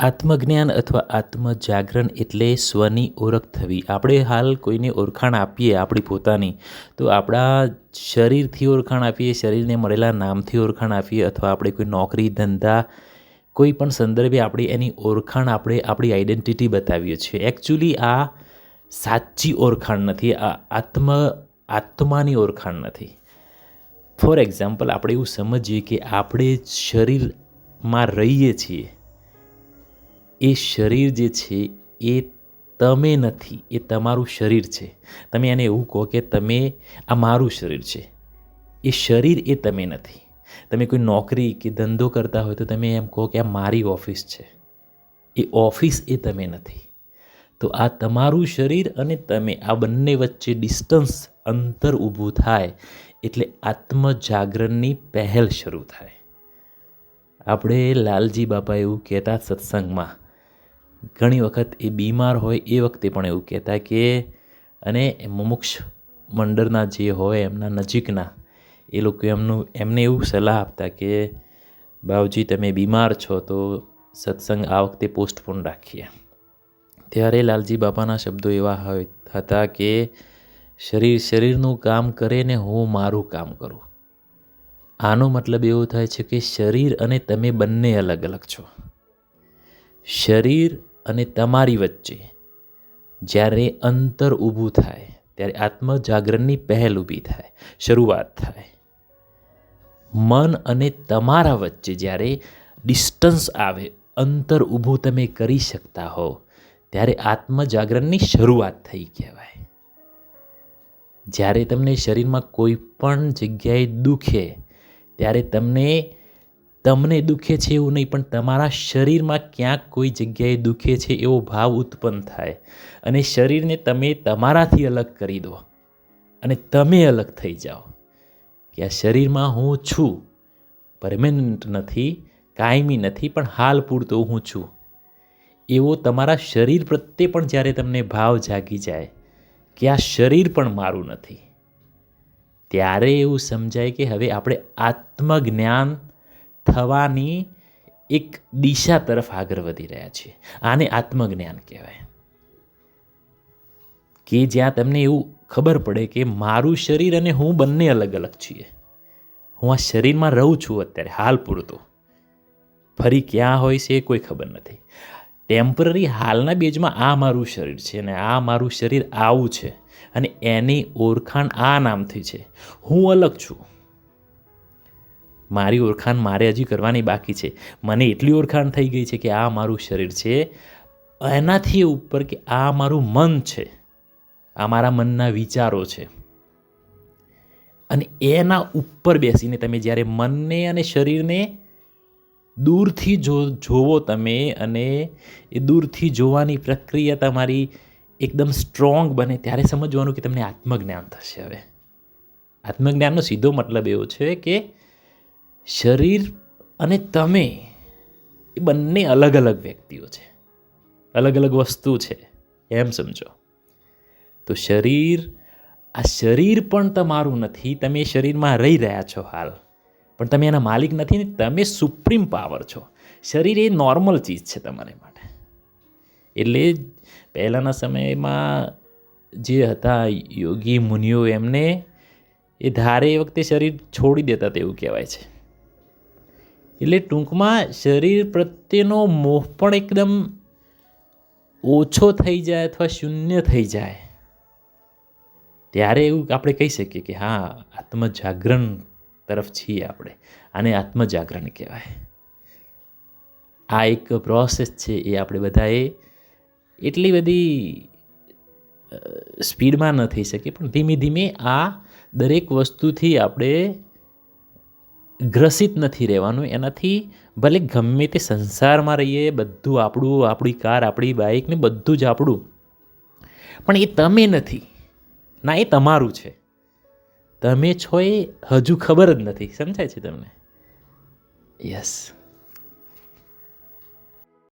આત્મજ્ઞાન અથવા આત્મજાગરણ એટલે સ્વની ઓળખ થવી. આપણે હાલ કોઈને ઓળખાણ આપીએ આપણી પોતાની, તો આપણા શરીરથી ઓળખાણ આપીએ, શરીરને મળેલા નામથી ઓળખાણ આપીએ, અથવા આપણે કોઈ નોકરી, ધંધા, કોઈ પણ સંદર્ભે આપણે એની ઓળખાણ આપણે આપણી આઈડેન્ટિટી બતાવીએ છીએ. એકચ્યુઅલી આ સાચી ઓળખાણ નથી, આ આત્મ, આત્માની ઓળખાણ નથી. ફોર એક્ઝામ્પલ આપણે એવું સમજીએ કે આપણે શરીરમાં રહીએ છીએ. એ શરીર જે છે, એ તમે નથી, એ તમારું શરીર છે. તમે એને એવું કહો કે તમે આ મારું શરીર છે. એ શરીર એ તમે નથી. તમે કોઈ નોકરી કે ધંધો કરતા હોય તો તમે એમ કહો કે આ મારી ઓફિસ છે. એ ઓફિસ એ તમે નથી. તો આ તમારું શરીર અને તમે, આ બંને વચ્ચે ડિસ્ટન્સ અંતર ઊભું થાય એટલે આત્મજાગરણની પહેલ શરૂ થાય. આપણે લાલજી બાપા એવું કહેતા સત્સંગમાં ઘણી વખત એ બીમાર હોય એ વખતે પણ એવું કહેતા કે અને મુમુક્ષ મંડળના જે હોય એમના નજીકના, એ લોકો એમનું, એમને એવું સલાહ આપતા કે, બાવજી, તમે બીમાર છો તો સત્સંગ આ વખતે પોસ્ટપોન રાખીએ. ત્યારે લાલજી બાપાના શબ્દો એવા હતા કે, શરીર, શરીરનું કામ કરે ને હું મારું કામ કરું. આનો મતલબ એવો થાય છે કે શરીર અને તમે બંને અલગ અલગ છો. શરીર અને તમારી વચ્ચે. જ્યારે અંતર ઊભું થાય, ત્યારે આત્મજાગરણની પહેલ ઊભી થાય, શરૂઆત થાય. મન અને તમારા વચ્ચે જ્યારે ડિસ્ટન્સ આવે, અંતર ઊભું તમે કરી શકતા હો, ત્યારે આત્મજાગરણની શરૂઆત થઈ કહેવાય. જ્યારે તમને શરીરમાં કોઈ પણ જગ્યાએ દુખે, ત્યારે તમને તમને દુખે છે એવું નહીં, પણ તમારા શરીરમાં ક્યાંક કોઈ જગ્યાએ દુખે છે એવો ભાવ ઉત્પન્ન થાય. અને શરીરને તમે તમારાથી અલગ કરી દો અને તમે અલગ થઈ જાઓ. કે આ શરીરમાં હું છું પરમેનન્ટ નથી, કાયમી નથી, પણ હાલ પૂરતો હું છું. એવો તમારા શરીર પ્રત્યે પણ જ્યારે તમને ભાવ જાગી જાય કે આ શરીર પણ મારું નથી, ત્યારે એવું સમજાય કે હવે આપણે આત્મજ્ઞાન થવાની એક દિશા તરફ આગળ વધી રહ્યા છીએ આને આત્મજ્ઞાન કહેવાય. કે જ્યાં તમને એવું ખબર પડે કે મારું શરીર અને હું બંને અલગ અલગ છીએ. હું આ શરીરમાં રહું છું અત્યારે, હાલ પૂરતું. ફરી ક્યાં હોય છે એ કોઈ ખબર નથી. ટેમ્પરરી હાલના બેજમાં આ મારું શરીર છે અને આ મારું શરીર આવું છે અને એની ઓળખાણ આ નામથી છે. હું અલગ છું. મારી ઓળખાણ મારે હજી કરવાની બાકી છે. મને એટલી ઓળખાણ થઈ ગઈ છે કે આ મારું શરીર છે. એનાથી ઉપર કે આ મારું મન છે. આ મારા મનના વિચારો છે. અને એના ઉપર બેસીને તમે જ્યારે મનને અને શરીરને દૂરથી જો, જોવો તમે અને એ દૂરથી જોવાની પ્રક્રિયા તમારી એકદમ સ્ટ્રોંગ બને, ત્યારે સમજવાનું કે તમને આત્મજ્ઞાન થશે હવે. આત્મજ્ઞાનનો સીધો મતલબ એવો છે કે શરીર અને તમે એ બંને અલગ અલગ વ્યક્તિઓ છે. અલગ અલગ વસ્તુ છે. એમ સમજો. તો શરીર, આ શરીર પણ તમારું નથી. તમે શરીરમાં રહી રહ્યા છો હાલ. પણ તમે એના માલિક નથી ને તમે સુપ્રીમ પાવર છો. શરીર એ નોર્મલ ચીજ છે તમારે માટે. એટલે પહેલાંના સમયમાં જે હતા યોગી, મુનિઓ એમને એ ધારે એ વખતે શરીર છોડી દેતા તેવું કહેવાય છે. એટલે ટૂંકમાં શરીર પ્રત્યેનો મોહ પણ એકદમ ઓછો થઈ જાય અથવા શૂન્ય થઈ જાય. ત્યારે એવું આપણે કહી શકીએ કે હા, આત્મજાગરણ તરફ છીએ આપણે, આને આત્મજાગરણ કહેવાય. આ એક પ્રોસેસ છે એ આપણે બધાએ એટલી બધી સ્પીડમાં ન થઈ શકે પણ ધીમે ધીમે આ દરેક વસ્તુથી આપણે ગ્રસિત નથી રહેવાનું. એનાથી ભલે ગમે તે સંસારમાં રહીએ, બધું આપણું, આપણી કાર, આપણી બાઇક ને બધું જ આપણું. પણ એ તમે નથી. ના, એ તમારું છે. તમે છો એ હજુ ખબર જ નથી. સમજાય છે તમને? યસ